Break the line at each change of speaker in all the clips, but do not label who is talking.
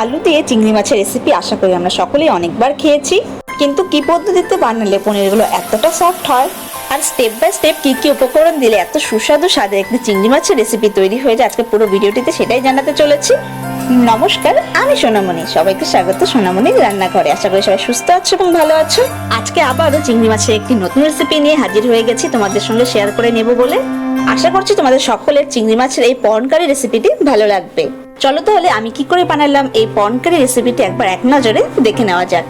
আলু দিয়ে চিংড়ি মাছের রেসিপি আশা করি আমরা সকলেই অনেকবার খেয়েছি। কিন্তু কি পদ্ধতিতে বানালে পনিরগুলো এতটা সফট হয়? আর স্টেপ বাই স্টেপ কি কি উপকরণ দিলে এত সুস্বাদু স্বাদের একটি চিংড়ি মাছের রেসিপি তৈরি হয়ে যায়? আজকে পুরো ভিডিওটিতে সেটাই জানাতে চলেছি। নমস্কার, আমি সোনামণি। সবাইকে স্বাগত সোনামণির রান্নাঘরে। আশা করি সবাই সুস্থ আছো এবং ভালো আছো। আজকে আবারও চিংড়ি মাছের একটি নতুন রেসিপি নিয়ে হাজির হয়ে গেছি। তোমাদের সঙ্গে শেয়ার করে নেব বলে। আশা করছি তোমাদের সকলের চিংড়ি মাছের এই পর্নকারি রেসিপিটি ভালো লাগবে। চলো তাহলে আমি কি করে বানালাম এই পর্নকারি রেসিপিটি একবার এক নজরে দেখে নেওয়া যাক।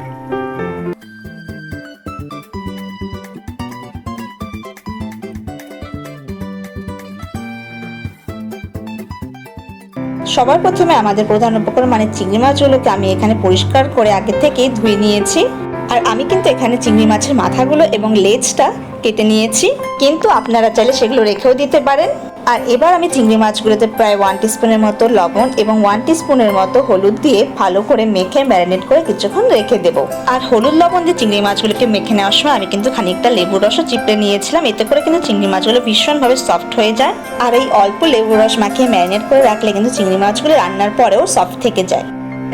সবার প্রথমে আমাদের প্রধান উপকরণ মানে চিংড়ি মাছগুলোকে আমি এখানে পরিষ্কার করে আগে থেকেই ধুয়ে নিয়েছি। আর আমি কিন্তু এখানে চিংড়ি মাছের মাথাগুলো এবং লেজটা কেটে নিয়েছি, কিন্তু আপনারা চাইলে সেগুলো রেখেও দিতে পারেন। আর এবার আমি চিংড়ি মাছগুলোতে প্রায় ওয়ান টিস্পুনের মতো লবণ এবং ওয়ান টিস্পুনের মতো হলুদ দিয়ে ভালো করে মেখে ম্যারিনেট করে কিছুক্ষণ রেখে দেব। আর হলুদ লবণ দিয়ে চিংড়ি মাছগুলোকে মেখে নেওয়ার সময় আমি কিন্তু খানিকটা লেবু রসও চিপড়ে নিয়েছিলাম, এতে করে কিন্তু চিংড়ি মাছগুলো ভীষণভাবে সফট হয়ে যায়। আর এই অল্প লেবু রস মাখিয়ে ম্যারিনেট করে রাখলে কিন্তু চিংড়ি মাছগুলো রান্নার পরেও সফট থেকে যায়।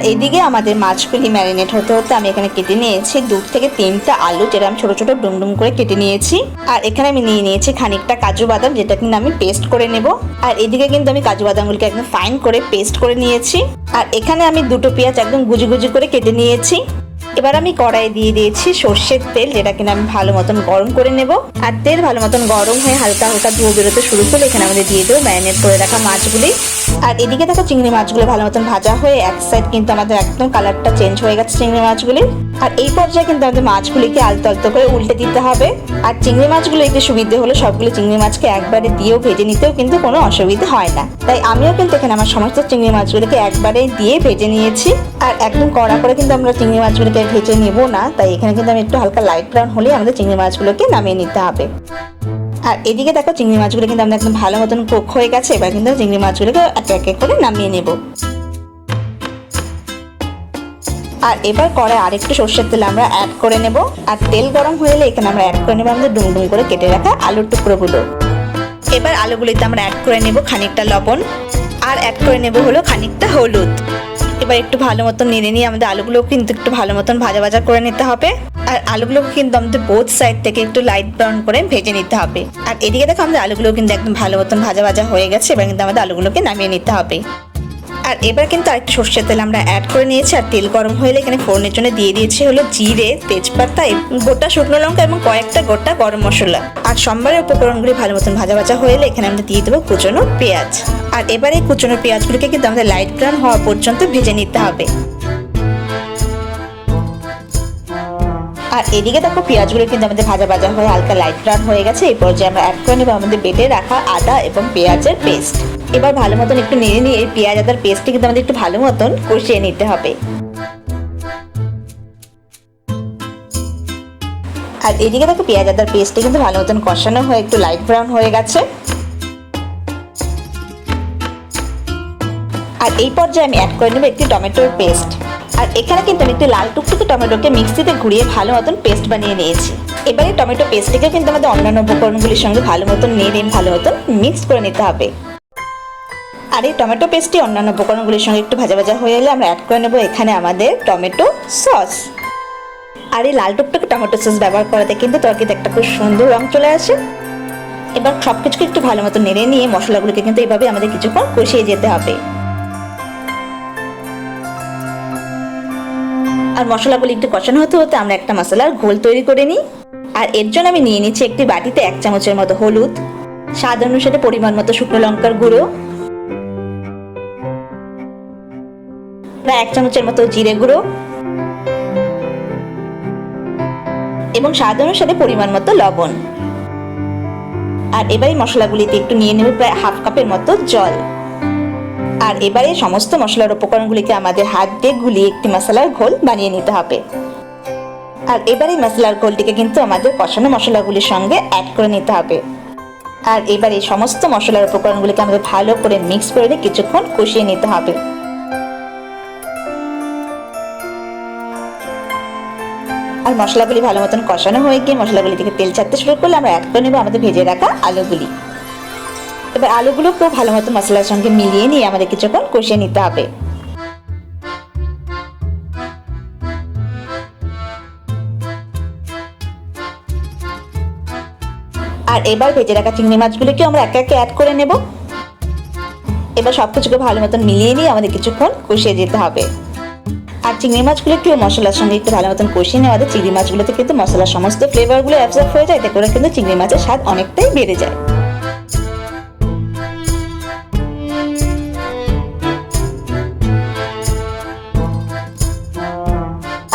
এইদিকে আমাদের মাছগুলি ম্যারিনেট হতে হতে আমি এখানে কেটে নিয়েছি। দু থেকে তিনটা আলু যেটা আমি ছোট ছোট ডুমডুম ডুম করে কেটে নিয়েছি। আর এখানে আমি নিয়ে নিয়েছি খানিকটা কাজু বাদাম যেটা কিন্তু আমি পেস্ট করে নেব। আর এদিকে কিন্তু আমি কাজু বাদামগুলিকে একদম ফাইন করে পেস্ট করে নিয়েছি। আর এখানে আমি দুটো পেঁয়াজ একদম গুজি গুজি করে কেটে নিয়েছি। এবার আমি কড়াই দিয়ে দিয়েছি সর্ষের তেল যেটা কিনা আমি ভালো মতন গরম করে নেব। আর তেল ভালো মতন গরম হয়ে হালকা হালকা ধুয়ে বেরোতে শুরু করলে এখানে আমাদের দিয়ে দেবো ম্যারিনেট করে রাখা মাছগুলি। আর এদিকে দেখো চিংড়ি মাছগুলো ভালো মতন ভাজা হয়ে এক সাইড কিন্তু আমাদের একদম কালারটা চেঞ্জ হয়ে গেছে চিংড়ি মাছগুলি। আর এই পর্যায়ে কিন্তু আমাদের মাছগুলিকে আলতো আলতো করে উল্টে দিতে হবে। আর চিংড়ি মাছগুলো একটু সুবিধে হলো সবগুলো চিংড়ি মাছকে একবারে দিয়েও ভেজে নিতেও কিন্তু কোনো অসুবিধা হয় না। তাই আমিও কিন্তু এখানে আমার সমস্ত চিংড়ি মাছগুলোকে একবারে দিয়ে ভেজে নিয়েছি। আর একদম কড়া করে কিন্তু আমরা চিংড়ি মাছগুলোকে ভেজে নেব না, তাই এখানে কিন্তু আমি একটু হালকা লাইট ব্রাউন হলে আমাদের চিংড়ি মাছগুলোকে নামিয়ে নিতে হবে। আর এদিকে দেখো চিংড়ি মাছগুলো কিন্তু আমাদের একদম ভালো মতন কুক হয়ে গেছে, এবার কিন্তু চিংড়ি মাছগুলোকে একে একে করে নামিয়ে নেব। আর এবার কড়াই আরেকটু সর্ষের তেল আমরা অ্যাড করে নেব, আর তেল গরম হয়ে এলে এখানে আমরা অ্যাড করে নেব আমাদের ডুমডুম করে কেটে রাখা আলুর টুকরোগুলো। এবার আলুগুলিতে আমরা অ্যাড করে নেব খানিকটা লবণ, আর অ্যাড করে নেব হলো খানিকটা হলুদ। এবার একটু ভালো মতন নেড়ে নিয়ে আমাদের আলুগুলো কিন্তু একটু ভালো মতন ভাজা ভাজা করে নিতে হবে। আর আলুগুলো কিন্তু আমাদের বোথ সাইড থেকে একটু লাইট ব্রাউন করে ভেজে নিতে হবে। আর এদিকে দেখো আমাদের আলুগুলো কিন্তু একদম ভালো মতন ভাজা ভাজা হয়ে গেছে, এবার কিন্তু আমাদের আলুগুলোকে নামিয়ে নিতে হবে। আর এবার কিন্তু আরেকটু সর্ষের তেল আমরা অ্যাড করে নিয়েছি, আর তেল গরম এলে এখানে ফোড়নের জন্য দিয়ে দিয়েছি হলো জিরে, তেজপাতা গোটা শুকনো লঙ্কা এবং কয়েকটা গোটা গরম মশলা। আর সোমবারের উপকরণগুলি ভালো মতন ভাজা ভাজা এলে এখানে আমরা দিয়ে দেবো কুচনো পেঁয়াজ। আর এবার কুচনো পেঁয়াজগুলিকে কিন্তু আমাদের লাইট ব্রাউন হওয়া পর্যন্ত ভেজে নিতে হবে। আর এদিকে দেখো পেঁয়াজগুলো কিন্তু আমাদের ভাজা ভাজা হয়ে হালকা লাইট ব্রাউন হয়ে গেছে। এই পর্যায়ে আমরা অ্যাড করে নেব আমাদের বেটে রাখা আদা এবং পেঁয়াজের পেস্ট এবার ভালো মতন একটু নেড়ে নিয়ে পেঁয়াজ আদার পেস্টটি কিন্তু আমাদের একটু ভালো মতন কষিয়ে নিতে হবে। আর এদিকে দেখো পেঁয়াজ আদার পেস্টটি কিন্তু ভালো মতন কষানো হয়ে একটু লাইট ব্রাউন হয়ে গেছে। আর এই পর্যায়ে আমি অ্যাড করে নেব একটি টমেটোর পেস্ট আর এখানে কিন্তু আমি একটি লাল টুকটুকে টমেটোকে মিক্সিতে ঘুরিয়ে ভালো মতন পেস্ট বানিয়ে নিয়েছি। এবারে টমেটো পেস্টটিকে কিন্তু আমাদের অন্যান্য উপকরণগুলির সঙ্গে ভালো মতন নেড়ে ভালো মতন মিক্স করে নিতে হবে। আর এই টমেটো পেস্টটি অন্যান্য উপকরণগুলির সঙ্গে একটু ভাজা ভাজা হয়ে এলে আমরা অ্যাড করে নেব এখানে আমাদের টমেটো সস। আর এই লাল টুকটুকে টমেটো সস ব্যবহার করাতে কিন্তু তরকারিতে একটা খুব সুন্দর রং চলে আসে। এবার সব কিছুকে একটু ভালো মতো নেড়ে নিয়ে মশলাগুলোকে কিন্তু এভাবে আমাদের কিছুক্ষণ কষিয়ে যেতে হবে। আর মশলাগুলি একটু কষানো হতে হতে আমরা একটা মশলার ঘোল তৈরি করে নিই। আর এর জন্য আমি নিয়ে নিচ্ছি একটি বাটিতে এক চামচের মতো হলুদ, স্বাদ অনুসারে পরিমাণ মতো শুকনো লঙ্কার গুঁড়ো প্রায় এক চামচের মতো জিরে গুঁড়ো এবং স্বাদ অনুসারে পরিমাণ মতো লবণ। আর এবার মশলাগুলিতে একটু নিয়ে নেব প্রায় হাফ কাপের মতো জল। আর এবারে সমস্ত মশলার উপকরণগুলিকে আমাদের হাত দিয়ে গুলিয়ে একটি মশলার ঘোল বানিয়ে নিতে হবে। আর এবারে মশলার ঘোলটিকে কিন্তু আমাদের কষানো মশলাগুলির সঙ্গে অ্যাড করে নিতে হবে। আর এবারে সমস্ত মশলার উপকরণগুলিকে আমাদের ভালো করে মিক্স করে কিছুক্ষণ কষিয়ে নিতে হবে। আর মশলাগুলি ভালো মতন কষানো হয়ে গিয়ে মশলাগুলি থেকে তেল ছাড়তে শুরু করলে আমরা এক করে নেব আমাদের ভেজে রাখা আলুগুলি। এবার আলুগুলোকেও ভালো মতো মশলার সঙ্গে মিলিয়ে নিয়ে আমাদের কিছুক্ষণ কষিয়ে নিতে হবে। আর এবার ভেজে রাখা চিংড়ি মাছগুলিকে আমরা একে একে অ্যাড করে নেব। এবার সব কিছুকে ভালো মতন মিলিয়ে নিয়ে আমাদের কিছুক্ষণ কষিয়ে যেতে হবে। আর চিংড়ি মাছগুলো একটু মশলার সঙ্গে একটু ভালো মতন কষিয়ে নেওয়া যায়। চিংড়ি মাছগুলোতে কিন্তু মশলার সমস্ত ফ্লেভারগুলো অ্যাবজর্ব হয়ে যায়, এতে করে কিন্তু চিংড়ি মাছের স্বাদ অনেকটাই বেড়ে যায়।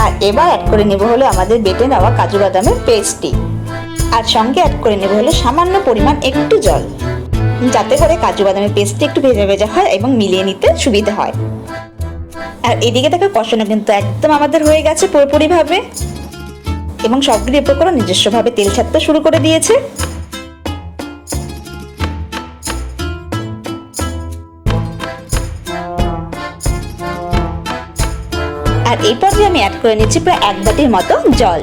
আর এবার অ্যাড করে নেব হলো আমাদের বেটে নেওয়া কাজু বাদামের পেস্টটি আর সঙ্গে অ্যাড করে নেব হলো সামান্য পরিমাণ একটু জল। যাতে করে কাজু বাদামের পেস্টটি একটু ভেজা ভেজা হয় এবং মিলিয়ে নিতে সুবিধা হয়। আর এদিকে দেখো কষানো কিন্তু একদম আমাদের হয়ে গেছে পুরোপুরিভাবে। এবং সবগুলি উপকরণ নিজস্বভাবে তেল ছাড়তে শুরু করে দিয়েছে। আর এই আমি অ্যাড করে নিচ্ছি প্রায় এক বাটির মতো জল।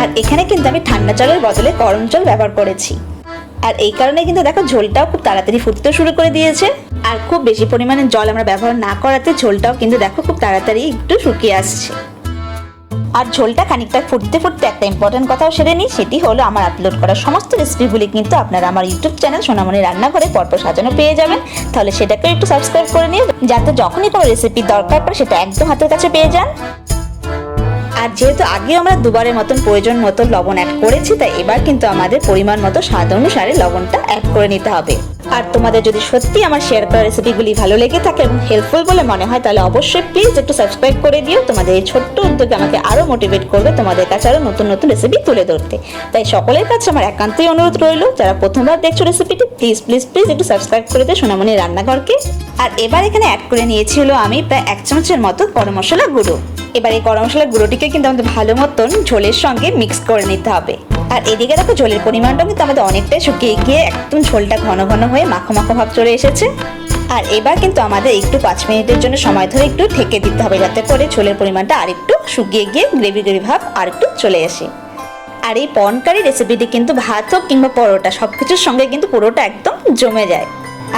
আর এখানে কিন্তু আমি ঠান্ডা জলের বদলে গরম জল ব্যবহার করেছি। আর এই কারণে কিন্তু দেখো ঝোলটাও খুব তাড়াতাড়ি ফুটতে শুরু করে দিয়েছে। আর খুব বেশি পরিমাণে জল আমরা ব্যবহার না করাতে ঝোলটাও কিন্তু দেখো খুব তাড়াতাড়ি একটু শুকিয়ে আসছে। আর ঝোলটা খানিকটা ফুটতে ফুটতে একটা ইম্পর্টেন্ট কথাও সেরে নিই, সেটি হলো আমার আপলোড করা সমস্ত রেসিপিগুলি কিন্তু আপনারা আমার ইউটিউব চ্যানেল সোনামণি রান্নাঘরে পরপর সাজানো পেয়ে যাবেন। তাহলে সেটাকে একটু সাবস্ক্রাইব করে নিন যাতে যখনই কোনো রেসিপি দরকার পড়ে সেটা একদম হাতের কাছে পেয়ে যান। আর যেহেতু আগে আমরা দুবারের মতন প্রয়োজন মতো লবণ অ্যাড করেছি, তাই এবার কিন্তু আমাদের পরিমাণ মতো স্বাদ অনুসারে লবণটা অ্যাড করে নিতে হবে। আর তোমাদের যদি সত্যি আমার শেয়ার করা রেসিপিগুলি ভালো লেগে থাকে এবং হেল্পফুল বলে মনে হয়, তাহলে অবশ্যই প্লিজ একটু সাবস্ক্রাইব করে দিও। তোমাদের এই ছোট্ট উদ্যোগে আমাকে আরও মোটিভেট করবে তোমাদের কাছে আরও নতুন নতুন রেসিপি তুলে ধরতে। তাই সকলের কাছে আমার একান্তই অনুরোধ রইল, যারা প্রথমবার দেখছ রেসিপিটি প্লিজ প্লিজ প্লিজ একটু সাবস্ক্রাইব করে দিও সোনামণি রান্নাঘরকে। আর এবার এখানে অ্যাড করে নিয়েছি হলো আমি প্রায় এক চামচের মতো গরম মশলা গুঁড়ো। এবার এই গরম মশলার গুঁড়োটিকে কিন্তু আমাদের ভালো মতন ঝোলের সঙ্গে মিক্স করে নিতে হবে। আর এদিকে দেখো ঝোলের পরিমাণটাও কিন্তু আমাদের অনেকটাই শুকিয়ে গিয়ে একদম ঝোলটা ঘন ঘন হয়ে মাখো মাখো ভাব চলে এসেছে। আর এবার কিন্তু আমাদের একটু পাঁচ মিনিটের জন্য সময় ধরে একটু ঢেকে দিতে হবে যাতে করে ঝোলের পরিমাণটা আরেকটু শুকিয়ে গিয়ে গ্রেভি গ্রেভি ভাব আরেকটু চলে আসে। আর এই পনকারি রেসিপিটি কিন্তু ভাত হোক কিংবা পরোটা সব কিছুর সঙ্গে কিন্তু পুরোটা একদম জমে যায়।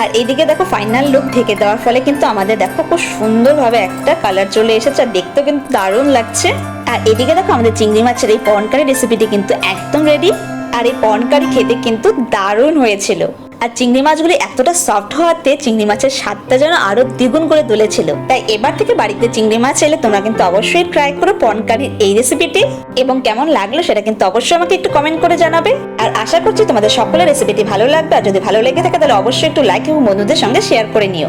আর এইদিকে দেখো ফাইনাল লুক ঢেকে দেওয়ার ফলে কিন্তু আমাদের দেখো খুব সুন্দরভাবে একটা কালার চলে এসেছে আর দেখতেও কিন্তু দারুণ লাগছে। আর এদিকে দেখো আমাদের চিংড়ি মাছের এই পনকারি রেসিপিটি কিন্তু একদম রেডি আর এই পনকারি খেতে কিন্তু দারুণ হয়েছিল। আর চিংড়ি মাছগুলি এতটা সফট হওয়াতে চিংড়ি মাছের স্বাদটা যেন আরও দ্বিগুণ করে তুলেছিল তাই এবার থেকে বাড়িতে চিংড়ি মাছ এলে তোমরা কিন্তু অবশ্যই ট্রাই করো পনকারির এই রেসিপিটি এবং কেমন লাগল সেটা কিন্তু অবশ্যই আমাকে একটু কমেন্ট করে জানাবে। আর আশা করছি তোমাদের সকলের রেসিপিটি ভালো লাগবে। আর যদি ভালো লেগে থাকে তাহলে অবশ্যই একটু লাইক এবং বন্ধুদের সঙ্গে শেয়ার করে নিও।